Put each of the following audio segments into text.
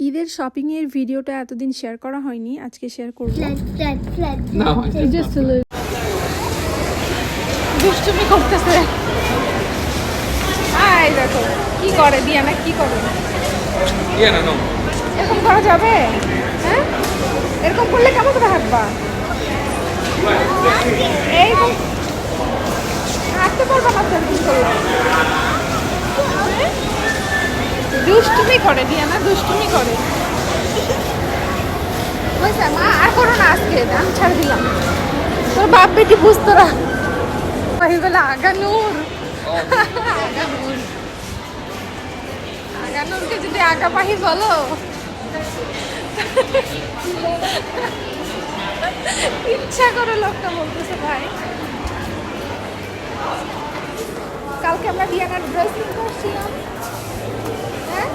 ঈদের শপিংয়ের ভিডিওটা এতদিন শেয়ার করা হয়নি আজকে শেয়ার করব। দুষ্টুমি করতেছে। আই দেখো কি করে দিয়ানা কি করে? no, no. এরকম করা যাবে? হ্যাঁ? এরকম করলে কেমন করে হাঁটবা? এইরকম হাঁটতে পারবা না তো এরকম করলে? দুষ্টুমি করে দিয়ানা দুষ্টুমি করে। বুঝছে মা, আর করো না আজকে আমি ছাড় দিলাম। তোর বাপ বেটি বুঝতোরা বলে আগানুর। আগানুর। আগানুরকে যদি আগাপাহি বলো। ইচ্ছা করে লোকটা বলতেছে, ভাই। কালকে আমরা ডিয়ানার ড্রেস কিনতে আসছিলাম হ্যাঁ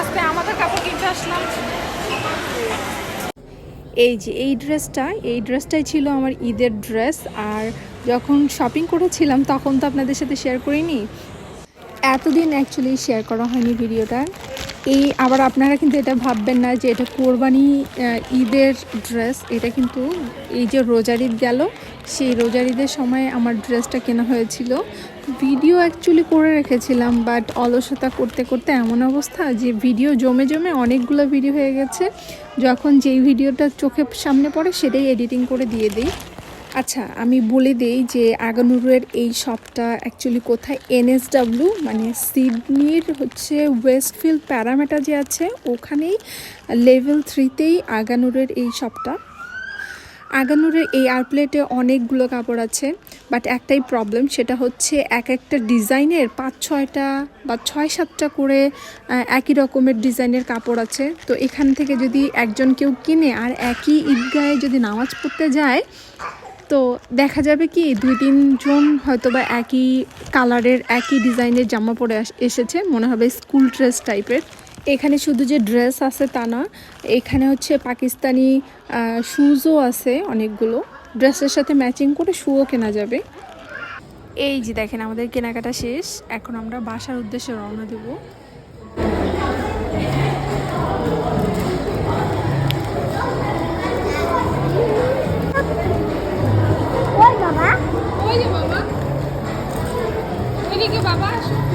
আজকে আমাদের কাপড় কিনতে আসলাম এই যে, এই ড্রেসটা এই ড্রেসটাই ছিল আমার ঈদের ড্রেস আর যখন শপিং করেছিলাম, তখন তো আপনাদের সাথে শেয়ার করিনি। এতদিন অ্যাকচুয়ালি শেয়ার করা হয়নি ভিডিওটা। এই আবার আপনারা কিন্তু এটা ভাববেন না যে এটা কোরবানি ঈদের ড্রেস এটা কিন্তু এই যে রোজার ঈদ গেল, সেই রোজার ঈদের সময় আমার ড্রেসটা কেনা হয়েছিল। ভিডিও অ্যাকচুয়ালি করে রেখেছিলাম বাট অলসতা করতে করতে এমন অবস্থা যে ভিডিও জমে জমে অনেকগুলো ভিডিও হয়ে গেছে। যখন যেই ভিডিওটা চোখের সামনে পড়ে, সেটাই এডিটিং করে দিয়ে দিই। আচ্ছা আমি বলে দেই যে আগানুরের এই শপটা অ্যাকচুয়ালি কোথায়? এনএসডাব্লিউ মানে সিডনির হচ্ছে ওয়েস্টফিল্ড প্যারামেটা যে আছে। ওখানেই লেভেল থ্রিতেই আগানুরের এই শপটা আগানুরের এই আর্টপ্লেটে অনেকগুলো কাপড় আছে বাট একটাই প্রবলেম সেটা হচ্ছে এক একটা ডিজাইনের পাঁচ ছয়টা বা ছয় সাতটা করে একই রকমের ডিজাইনের কাপড় আছে। তো এখান থেকে যদি একজন কেউ কিনে আর একই ঈদগাহে যদি নামাজ পড়তে যায়, তো দেখা যাবে কি দুই তিনজন হয়তো বা একই কালারের একই ডিজাইনের জামা পরে এসেছে, মনে হবে স্কুল ড্রেস টাইপের এখানে শুধু যে ড্রেস আছে তা না এখানে হচ্ছে পাকিস্তানি শুজও আছে অনেকগুলো। ড্রেসের সাথে ম্যাচিং করে শুও কেনা যাবে। এই যে দেখেন আমাদের কেনাকাটা শেষ। এখন আমরা বাসার উদ্দেশ্যে রওনা দেবো। বাবা। বাবা।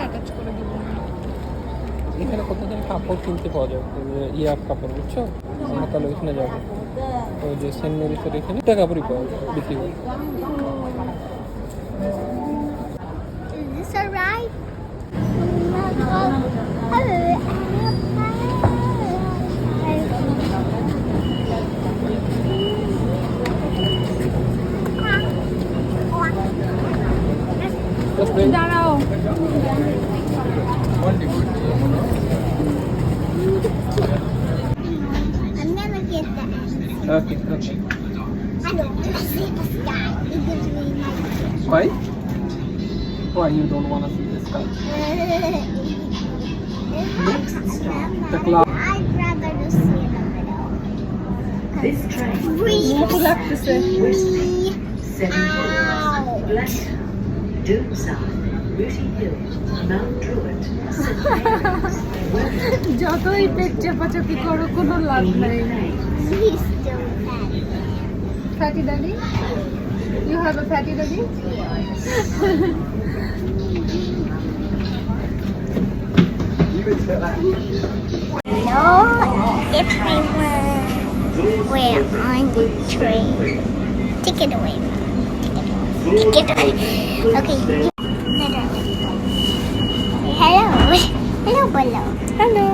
সাথে অ্যাটাচ করে দিব। এখানে কত দিন কাপড় কিনতে পাওয়া যায়? ইয়ার কাপড় বুঝছ? আমরা তাহলে ওইখানে যাব ওই যে সেন্ট মেরিসের এখানে একটা কাপড়ই পাওয়া যায় বিক্রি করে। Is Okay, okay. I don't want to see the sky. It. Why? Why you don't want to see the sky? the cloud. I'd rather just see the middle. This train. Move to say. Do. Rooty Hill, Mount Druitt, St Mary's, Wellington, যতই পেট চাপাচাপি করো কোনো লাভ নাই He's still bad. Fatty দাদি you have a fatty দাদি Hello, everyone. We're on the train. Take it away. Take it away. Okay. you- Hello. Hello, Hello. Hello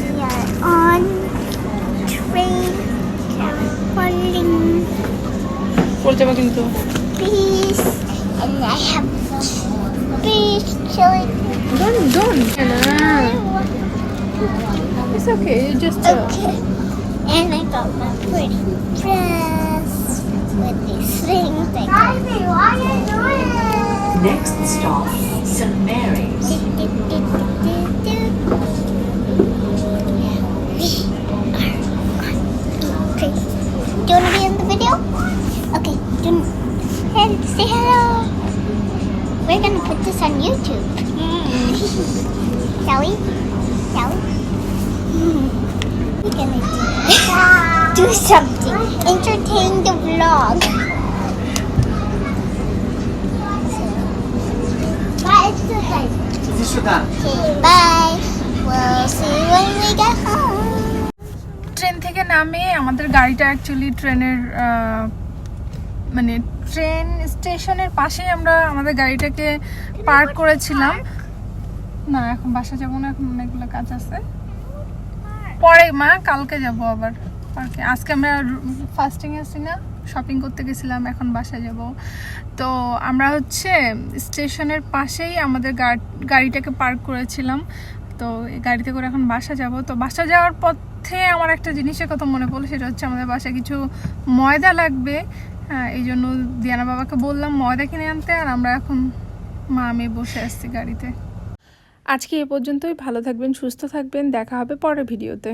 We are on train traveling. পড়ে যাবো কিন্তু Peace. And I have peace chilling. Don't don't না it's okay just Okay. And I got my pretty dress with these things. That Ivy, why are you doing it? Next stop, St Mary's. say hello. We're gonna put this on YouTube. Shall we? Shall we? We're gonna do, do something. Entertain the vlog. Bye. Okay, bye. We'll see you when we get home. Train থেকে নামে আমাদের গাড়িটা actually ট্রেনের আহ, মানে train স্টেশনের পাশেই আমরা আমাদের গাড়িটাকে পার্ক করেছিলাম। না, এখন বাসা যাব না, এখন অনেকগুলো কাজ আছে। পরে মা, কালকে যাব আবার পার্কে। আজকে আমরা ফাস্টিং আছি না শপিং করতে গেছিলাম, এখন বাসা যাব। তো আমরা হচ্ছে স্টেশনের পাশেই আমাদের গাড়িটাকে পার্ক করেছিলাম। তো এই গাড়িতে করে এখন বাসা যাব। তো বাসা যাওয়ার পথে আমার একটা জিনিসের কথা মনে পড়ল, সেটা হচ্ছে আমাদের বাসায় কিছু ময়দা লাগবে। এই জন্য দিয়ানা বাবাকে বললাম, ময়দা কিনে আনতে, আর আমরা এখন মা মেয়ে বসে আসছি গাড়িতে। আজকে এ পর্যন্তই, ভালো থাকবেন, সুস্থ থাকবেন, দেখা হবে পরের ভিডিওতে।